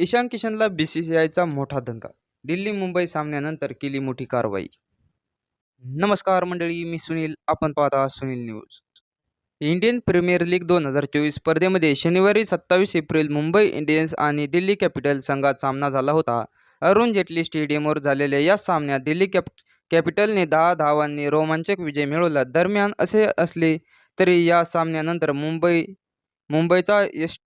ईशान किशनला बीसीसीआयचा मोठा धंगा दिल्ली मुंबई सामन्यानंतर केली मोठी कारवाई. नमस्कार मंडळी मी सुनील. आपण पाहता Sunil news. Indian Premier League दोन हजार चोवीस स्पर्धेमध्ये शनिवारी सत्तावीस एप्रिल मुंबई इंडियन्स आणि दिल्ली कॅपिटल संघात सामना झाला होता. अरुण जेटली स्टेडियमवर झालेल्या या सामन्यात दिल्ली कॅप कॅपिटलने दहा धावांनी रोमांचक विजय मिळवला. दरम्यान असे असले तरी या सामन्यानंतर मुंबई मुंबईचा यश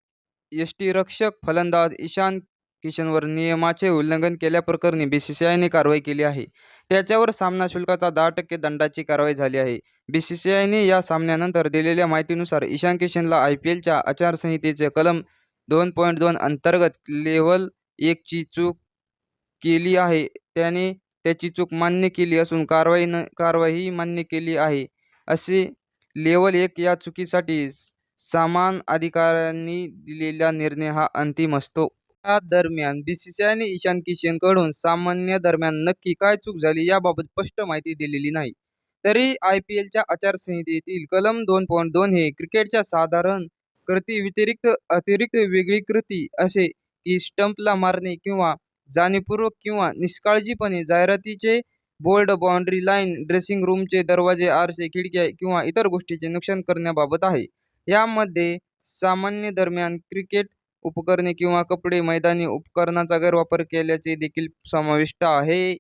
यष्टीरक्षक फलंदाज ईशान किशनवर नियमाचे उल्लंघन केल्याप्रकरणी बी सी सी आयने कारवाई केली आहे. त्याच्यावर सामना शुल्काचा दहा टक्के दंडाची कारवाई झाली आहे. बी सी सी आयने या सामन्यानंतर दिलेल्या माहितीनुसार ईशान किशनला आय पी एलच्या आचारसंहितेचे कलम दोन पॉईंट दोन अंतर्गत लेव्हल एकची चूक केली आहे. त्याने त्याची चूक मान्य केली असून कारवाई न कारवाई मान्य केली आहे. असे लेवल एक या चुकीसाठी समान अधिकाऱ्यांनी दिलेला निर्णय हा अंतिम असतो. या दरम्यान बी सी सी आयने ईशान किशनकडून सामान्य दरम्यान नक्की काय चूक झाली याबाबत स्पष्ट माहिती दिलेली नाही. तरी आय पी एलच्या आचारसंहितेतील कलम दोन पॉईंट दोन हे क्रिकेटच्या साधारण कृती व्यतिरिक्त अतिरिक्त वेगळी कृती असे की स्टंपला मारणे किंवा जाणीवपूर्वक किंवा निष्काळजीपणे जाहिरातीचे bold boundary line dressing room दरवाजे आरसे खिडक्या किंवा इतर गोष्टींचे नुकसान करण्याबाबत आहे. यामध्ये सामान्य दरम्यान क्रिकेट उपकरणे किंवा कपडे मैदानी उपकरणाचा गैरवापर केल्याचे देखील समाविष्ट आहे.